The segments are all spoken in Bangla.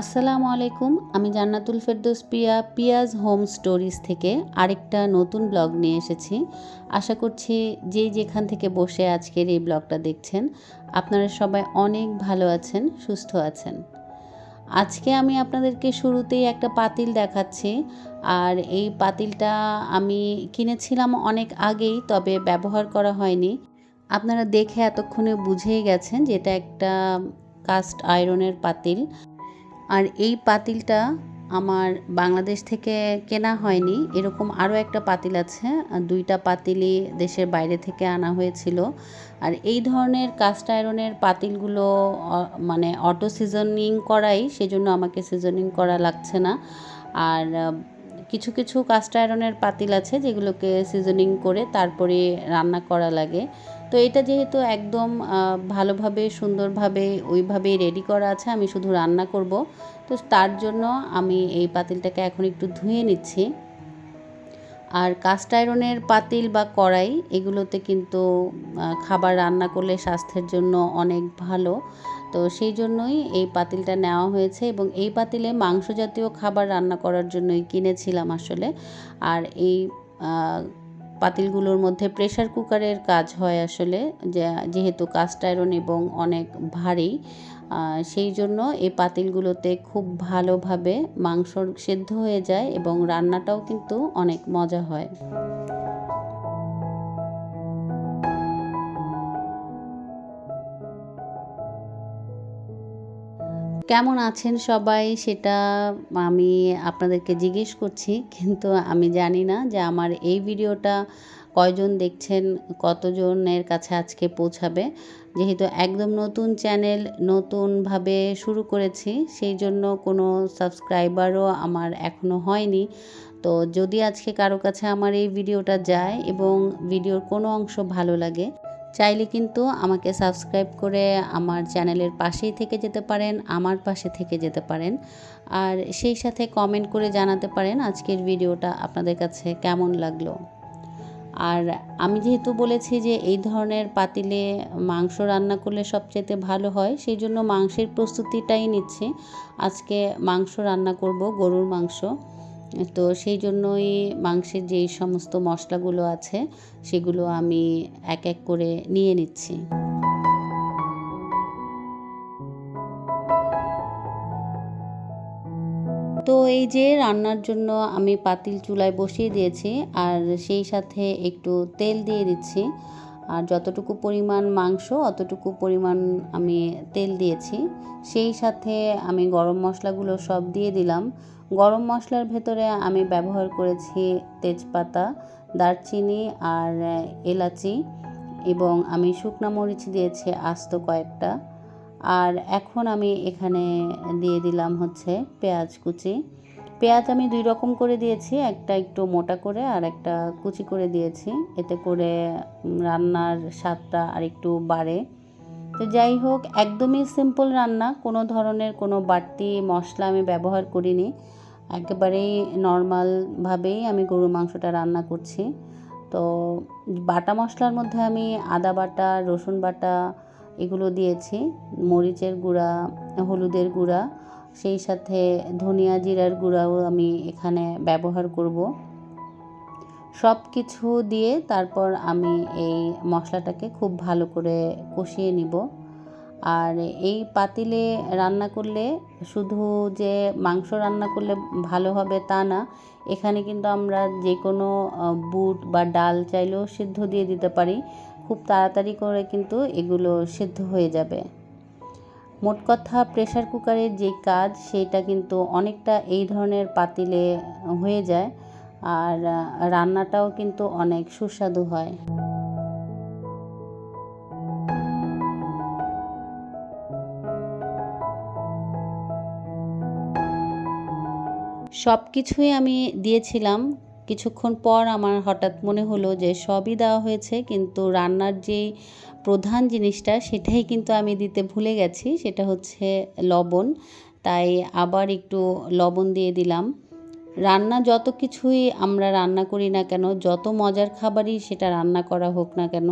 আসসালামু আলাইকুম, আমি জান্নাতুল ফেরদৌস পিয়া পিয়াজ হোম স্টোরিজ থেকে আরেকটা নতুন ব্লগ নিয়ে এসেছি। আশা করছি যে যেখান থেকে বসে আজকের এই ব্লগটা দেখছেন, আপনারা সবাই অনেক ভালো আছেন, সুস্থ আছেন। আজকে আমি আপনাদেরকে শুরুতেই একটা পাতিল দেখাচ্ছি, আর এই পাতিলটা আমি কিনেছিলাম অনেক আগেই, তবে ব্যবহার করা হয়নি। আপনারা দেখে এতক্ষণে বুঝেই গেছেন যে এটা একটা কাস্ট আয়রনের পাতিল। আর এই পাতিলটা আমার বাংলাদেশ থেকে কেনা হয়নি। এরকম আরও একটা পাতিল আছে। দুইটা পাতিলই দেশের বাইরে থেকে আনা হয়েছিল। আর এই ধরনের কাস্ট আয়রনের পাতিলগুলো মানে অটো সিজনিং করাই, সেজন্য আমাকে সিজনিং করা লাগছে না। আর কিছু কিছু কাস্ট আয়রনের পাতিল আছে যেগুলোকে সিজনিং করে তারপরে রান্না করা লাগে। তো এটা যেহেতু একদম ভালোভাবে, সুন্দরভাবে, ওইভাবেই রেডি করা আছে, আমি শুধু রান্না করব। তো তার জন্য আমি এই পাতিলটাকে এখন একটু ধুয়ে নিচ্ছি। আর কাস্ট আয়রনের পাতিল বা কড়াই, এগুলোতে কিন্তু খাবার রান্না করলে স্বাস্থ্যের জন্য অনেক ভালো। তো সেই জন্যই এই পাতিলটা নেওয়া হয়েছে এবং এই পাতিলে মাংস জাতীয় খাবার রান্না করার জন্যই কিনেছিলাম আসলে। আর এই পাতিলগুলোর মধ্যে প্রেশার কুকারের কাজ হয় আসলে যেহেতু কাস্ট আয়রন এবং অনেক ভারী সেই জন্য এই পাতিলগুলোতে খুব ভালোভাবে মাংস সেদ্ধ হয়ে যায় এবং রান্নাটাও কিন্তু অনেক মজা হয়। কেমন আছেন সবাই সেটা আমি আপনাদেরকে জিজ্ঞেস করছি, কিন্তু আমি জানি না যে আমার এই ভিডিওটা কয়জন দেখছেন, কতজনের কাছে আজকে পৌঁছাবে। যেহেতু একদম নতুন চ্যানেল, নতুনভাবে শুরু করেছি, সেই জন্য কোনো সাবস্ক্রাইবারও আমার এখনও হয়নি। তো যদি আজকে কারও কাছে আমার এই ভিডিওটা যায় এবং ভিডিওর কোনো অংশ ভালো লাগে চাইলে কিন্তু আমাকে সাবস্ক্রাইব করে আমার চ্যানেলের পাশেই থেকে যেতে পারেন, আমার পাশে থেকে যেতে পারেন। আর সেই সাথে কমেন্ট করে জানাতে পারেন আজকের ভিডিওটা আপনাদের কাছে কেমন লাগল। আর আমি যেহেতু বলেছি যে এই ধরনের পাতিলে মাংস রান্না করলে সবচেয়ে ভালো হয়, সেই জন্য মাংসের প্রস্তুতিটাই নিচ্ছি। আজকে মাংস রান্না করব, গরুর মাংস। তো সেই জন্যই মাংসের যেই সমস্ত মশলাগুলো আছে, সেগুলো আমি এক এক করে নিয়ে নিচ্ছি। তো এই যে রান্নার জন্য আমি পাতিল চুলায় বসিয়ে দিয়েছি, আর সেই সাথে একটু তেল দিয়ে দিচ্ছি। আর যতটুকু পরিমাণ মাংস, অতটুকু পরিমাণ আমি তেল দিয়েছি। সেই সাথে আমি গরম মশলাগুলো সব দিয়ে দিলাম। গরম মশলার ভেতরে আমি ব্যবহার করেছি তেজপাতা, দারচিনি আর এলাচি এবং আমি শুকনো মরিচ দিয়েছি আস্ত কয়েকটা। আর এখন আমি এখানে দিয়ে দিলাম হচ্ছে পেঁয়াজ কুচি। পেঁয়াজ আমি দুই রকম করে দিয়েছি, একটা একটু মোটা করে আর একটা কুচি করে দিয়েছি। এতে করে রান্নার স্বাদটা আর একটু বাড়ে। তো যাই হোক, একদমই সিম্পল রান্না, কোনো ধরনের কোনো বাড়তি মশলা আমি ব্যবহার করিনি। একেবারেই নর্মালভাবেই আমি গরুর মাংসটা রান্না করছি। তো বাটা মশলার মধ্যে আমি আদা বাটা, রসুন বাটা এগুলো দিয়েছি, মরিচের গুঁড়া, হলুদের গুঁড়া, সেই সাথে ধনিয়া জিরার গুঁড়াও আমি এখানে ব্যবহার করব। সব কিছু দিয়ে তারপর আমি এই মশলাটাকে খুব ভালো করে কষিয়ে নিব। আর এই পাতিলে রান্না করলে শুধু যে মাংস রান্না করলে ভালো হবে তা না, এখানে কিন্তু আমরা যে কোনো বুট বা ডাল চাইলেও সিদ্ধ দিয়ে দিতে পারি। খুব তাড়াতাড়ি করে কিন্তু এগুলো সিদ্ধ হয়ে যাবে। মোট কথা প্রেশার কুকারের যে কাজ, সেইটা কিন্তু অনেকটা এই ধরনের পাতিলে হয়ে যায়। আর রান্নাটাও কিন্তু অনেক সুস্বাদু হয়। সব কিছুই আমি দিয়েছিলাম। কিছুক্ষণ পর আমার হঠাৎ মনে হলো যে সবই দেওয়া হয়েছে, কিন্তু রান্নার যেই প্রধান জিনিসটা সেটাই কিন্তু আমি দিতে ভুলে গেছি, সেটা হচ্ছে লবণ। তাই আবার একটু লবণ দিয়ে দিলাম। রান্না যত কিছুই আমরা রান্না করি না কেন, যত মজার খাবারই সেটা রান্না করা হোক না কেন,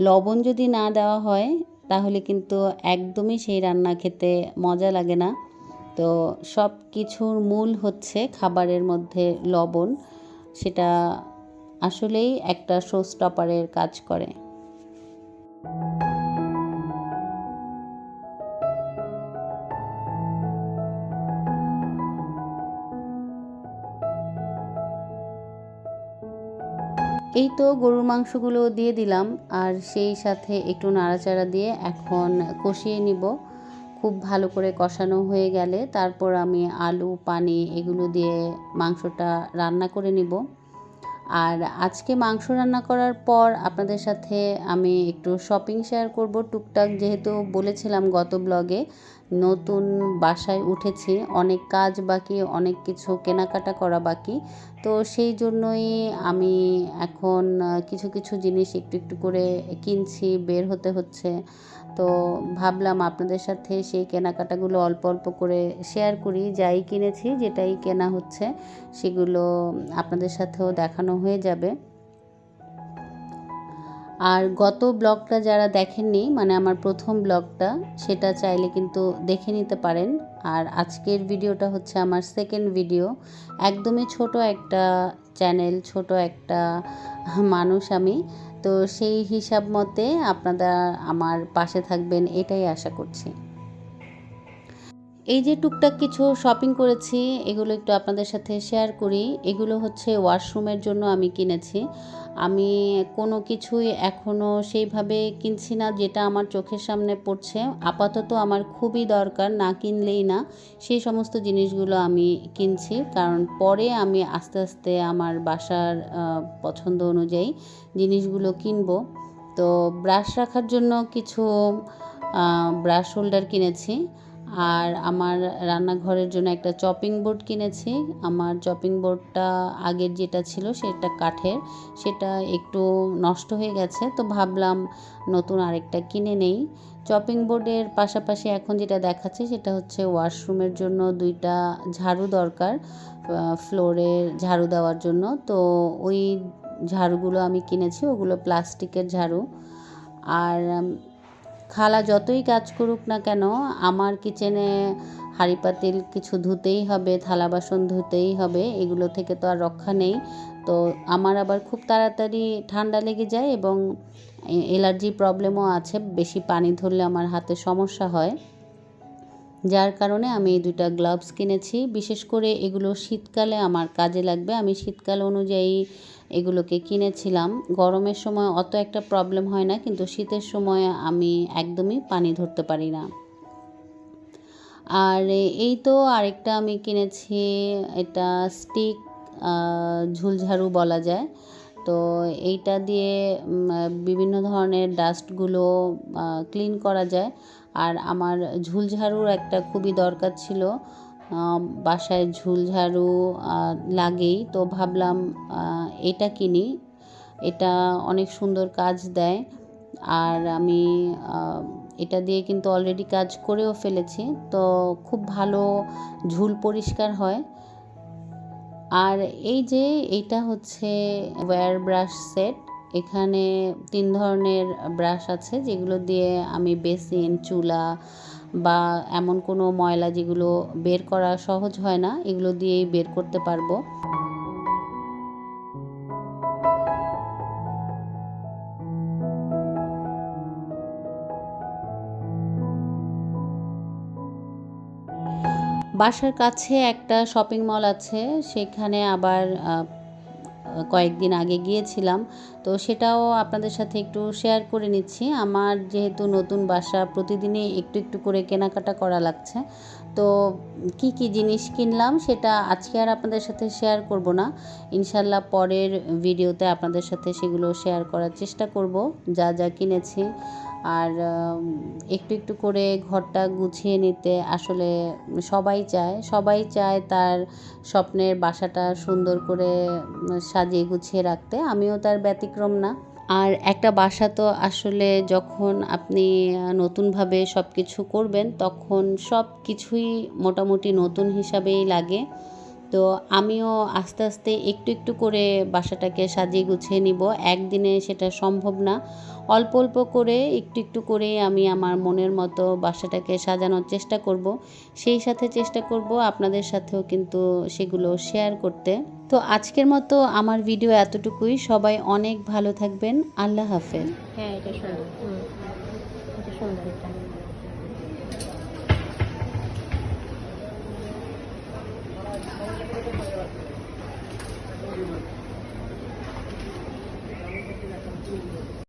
লবণ যদি না দেওয়া হয়, তাহলে কিন্তু একদমই সেই রান্না খেতে মজা লাগে না। তো সব কিছুর মূল হচ্ছে খাবারের মধ্যে লবণ। সেটা আসলেই একটা শো স্টপারের কাজ করে। এই তো গরুর মাংসগুলো দিয়ে দিলাম, আর সেই সাথে একটু নাড়াচাড়া দিয়ে এখন কষিয়ে নিব। খুব ভালো করে কষানো হয়ে গেলে তারপর আমি আলু, পানি এগুলো দিয়ে মাংসটা রান্না করে নিব। আর আজকে মাংস রান্না করার পর আপনাদের সাথে আমি একটু শপিং শেয়ার করব টুকটাক। যেহেতু বলেছিলাম গত ব্লগে নতুন বাসায় উঠেছি, অনেক কাজ বাকি, অনেক কিছু কেনাকাটা করা বাকি। তো সেই জন্যই আমি এখন কিছু কিছু জিনিস একটু একটু করে কিনছি, বের হতে হচ্ছে। তো ভাবলাম আপনাদের সাথে সেই কেনাকাটাগুলো অল্প অল্প করে শেয়ার করি। যাই কিনেছি, যেটাই কেনা হচ্ছে, সেগুলো আপনাদের সাথেও দেখানো হয়ে যাবে। আর গত ব্লগটা যারা দেখেননি মানে আমার প্রথম ব্লগটা, সেটা চাইলে কিন্তু দেখে নিতে পারেন। আর আজকের ভিডিওটা হচ্ছে আমার সেকেন্ড ভিডিও একদমই ছোট একটা চ্যানেল ছোট একটা মানুষ আমি। তো সেই হিসাব মতে আপনারা আমার পাশে থাকবেন এটাই আশা করছি। এই যে টুকটাক কিছু শপিং করেছি, এগুলো একটু আপনাদের সাথে শেয়ার করি। এগুলো হচ্ছে ওয়াশরুমের জন্য আমি কিনেছি। আমি কোনো কিছুই এখনও সেইভাবে কিনছি না, যেটা আমার চোখের সামনে পড়ছে। আপাতত আমার খুবই দরকার, না কিনলেই না, সেই সমস্ত জিনিসগুলো আমি কিনছি। কারণ পরে আমি আস্তে আস্তে আমার বাসার পছন্দ অনুযায়ী জিনিসগুলো কিনবো। তো ব্রাশ রাখার জন্য কিছু ব্রাশ হোল্ডার কিনেছি। আর আমার রান্নাঘরের জন্য একটা চপিং বোর্ড কিনেছি। আমার চপিং বোর্ডটা আগের যেটা ছিল সেটা কাঠের, সেটা একটু নষ্ট হয়ে গেছে, তো ভাবলাম নতুন আরেকটা কিনে নেই। চপিং বোর্ডের পাশাপাশি এখন যেটা দেখাচ্ছে সেটা হচ্ছে ওয়াশরুমের জন্য দুইটা ঝাড়ু দরকার ফ্লোরে ঝাড়ু দেওয়ার জন্য। তো ওই ঝাড়ুগুলো আমি কিনেছি, ওগুলো প্লাস্টিকের ঝাড়ু। আর খালা যতই কাজ করুক না কেন, আমার কিচেনে হাঁড়ি পাতিল কিছু ধুতেই হবে, থালা বাসন ধুতেই হবে, এগুলো থেকে তো আর রক্ষা নেই। তো আমার আবার খুব তাড়াতাড়ি ঠান্ডা লেগে যায় এবং এলার্জি প্রবলেমও আছে, বেশি পানি ধরলে আমার হাতে সমস্যা হয়। যার কারণে আমি এই দুইটা গ্লাভস কিনেছি। বিশেষ করে এগুলো শীতকালে আমার কাজে লাগবে। আমি শীতকাল অনুযায়ী এগুলোকে কিনেছিলাম। গরমের সময় অত একটা প্রবলেম হয় না, কিন্তু শীতের সময় আমি একদমই পানি ধরতে পারি না। আর এই তো আরেকটা আমি কিনেছি, এটা স্টিক ঝুলঝাড়ু বলা যায়। তো এইটা দিয়ে বিভিন্ন ধরনের ডাস্টগুলো ক্লিন করা যায়। আর আমার ঝুলঝাড়ুর একটা খুবই দরকার ছিল। বাসায় ঝুলঝাড়ু লাগেই। তো ভাবলাম এটা কিনি। এটা অনেক সুন্দর কাজ দেয়। আর আমি এটা দিয়ে কিন্তু অলরেডি কাজ করেও ফেলেছি। তো খুব ভালো ঝুল পরিষ্কার হয়। আর এই যে এইটা হচ্ছে ওয়্যার ব্রাশ সেট এখানে তিন ধরনের ব্রাশ আছে, যেগুলো দিয়ে আমি বেসিন চুলা বা এমন কোনো ময়লা যেগুলো বের করা সহজ হয় না, এগুলো দিয়েই বের করতে পারব। বাসার কাছে একটা শপিং মল আছে, সেখানে আবার কয়েকদিন আগে গিয়েছিলাম। তো সেটাও আপনাদের সাথে একটু শেয়ার করে নিচ্ছি। আমার যেহেতু নতুন বাসা, প্রতিদিনই একটু একটু করে কেনাকাটা করা লাগছে। তো কি কি জিনিস কিনলাম সেটা আজকে আর আপনাদের সাথে শেয়ার করব না। ইনশাল্লাহ পরের ভিডিওতে আপনাদের সাথে সেগুলো শেয়ার করার চেষ্টা করব, যা যা কিনেছি। আর একটু একটু করে ঘরটা গুছিয়ে নিতে আসলে সবাই চায়। সবাই চায় তার স্বপ্নের বাসাটা সুন্দর করে সাজিয়ে গুছিয়ে রাখতে। আমিও তার ব্যতিক্রম না। আর একটা বাসা তো আসলে যখন আপনি নতুনভাবে সব কিছু করবেন, তখন সব কিছুই মোটামুটি নতুন হিসাবেই লাগে। তো আমিও আস্তে আস্তে একটু একটু করে বাসাটাকে সাজিয়ে গুছিয়ে নিব। একদিনে সেটা সম্ভব না। অল্প অল্প করে একটু একটু করে আমি আমার মনের মতো বাসাটাকে সাজানোর চেষ্টা করব। সেই সাথে চেষ্টা করব আপনাদের সাথেও কিন্তু সেগুলো শেয়ার করতে। তো আজকের মতো আমার ভিডিও এতটুকুই। সবাই অনেক ভালো থাকবেন। আল্লাহ হাফেজ। হ্যাঁ এটা সুন্দর এটা সুন্দর